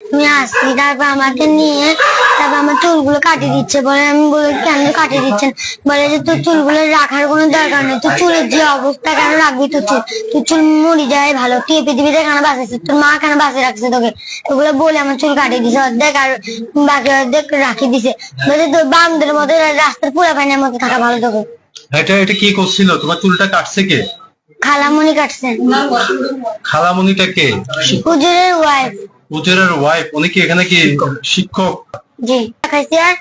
আমি আসছি তারপর আমাকে নিয়ে তারপর আমার চুলগুলো কাটিয়ে দিচ্ছে বলে আমি বলে কেন কাটিয়ে দিচ্ছেন? বলে যে তোর চুলগুলো রাখার কোনো দরকার নেই তোর চুলের যে অবস্থা কেন রাখবি তোর চুল? তোর চুল মরি যায় ভালো তুই পৃথিবীতে কেন বাঁচাচ্ছে তোর মা কেন বাঁচিয়ে রাখছে তোকে? ওগুলো বলে আমার চুল কাটিয়ে দিছে অর্ধেক আর বাকি অর্ধেক রাখি দিছে। বলছে তোর বামদের মতো রাস্তার পুরা পানির মতো থাকা ভালো তোকে। এটা এটা কি করছিল? তোমার চুলটা কাটছে কে? খালামুনি কাটছেন খালামণিটা কে? হুজুরের ওয়াইফ উজেরের ওয়াইফ উনি কি এখানে কি শিক্ষক। জি খাইছি আর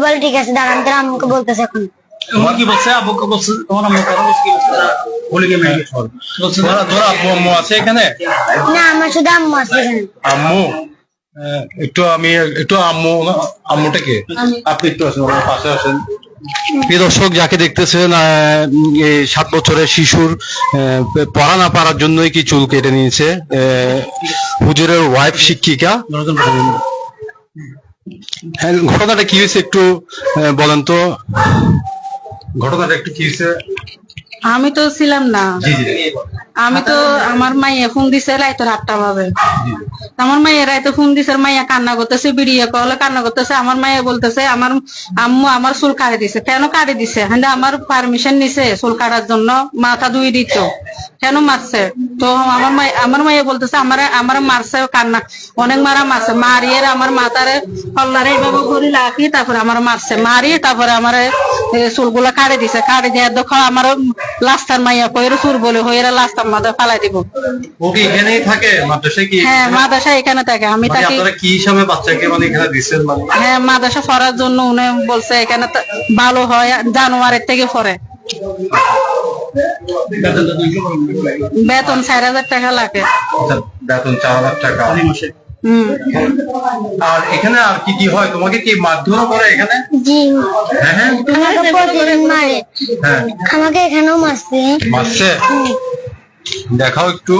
বলে ঠিক আছে দাঁড়ান তোর আম্মুকে বলতেছে এখন। তোমার কি বলছে? আব্বুকে বলছে তোমার আম্মু কথা বলছে কি বলছে? বলে কি মেয়ে বলছে আব্বু আম্মু আছে এখানে? না আমার শুধু আম্মু আছে এখানে। আম্মু? একটু আমি একটু আম্মু আম্মুটা কে? আপনি একটু আসেন আমার পাশে আসেন। প্রিয় দর্শক যাকে দেখতেছেন সাত বছরের শিশুর আহ, পড়া না পারার জন্যই কি চুল কেটে নিয়েছে? আহ, হুজুরের ওয়াইফ শিক্ষিকা। হ্যাঁ, ঘটনাটা কি হয়েছে একটু বলেন তো। ঘটনাটা একটু কি হয়েছে? আমি তো ছিলাম না। আমি তো আমার মাই এখন দিছে রাইতো রাতটা ভাবে আমার মাইয়া রাইতো ফোন দিছে মাইয়া কান্না করতেছে বিড়িয়ে কলে কান্না করতেছে আমার মাইয়া বলতেছে আমার আম্মু আমার চুল কাটে দিছে। কেন কাটে দিছে? হ্যাঁ আমার পারমিশন নিছে চুল কাটার জন্য মাথা ধুই দিত কেন মারছে? তো আমার মাই আমার মাইয়া বলতেছে আমার আমার মারছে কান্না। অনেক মারা মারছে। মারিয়ে আমার মাথারে হল্লারে এইভাবে ঘুরি রাখি তারপরে আমার মারছে। মারিয়ে তারপরে আমার চুলগুলা কাটে দিছে। কাটে দেওয়ার দখল আমার লাস্টার মাইয়া কইরে চুর বলে হইরা লাস্টার মাথা ফালাই দিব। ও কি এখানেই থাকে? মাদ্রাসায় কি? হ্যাঁ মাদাসা এখানে থাকে। আমি মানে তাকে আপনারা কি হিসাবে বাচ্চাকে মানে এখানে দিচ্ছেন মানে? হ্যাঁ মাদাসা পড়ার জন্য উনি বলছে এখানে ভালো হয় জানুয়ারির থেকে পড়ে। বেতন চার হাজার টাকা লাগে। বেতন চার হাজার টাকা। হম। আর এখানে আর কি কি হয়? তোমাকে কি মারধরও করে এখানে? জি। হ্যাঁ হ্যাঁ। হ্যাঁ। আমাকে এখানেও মারছে। মারছে? দেখাও একটু।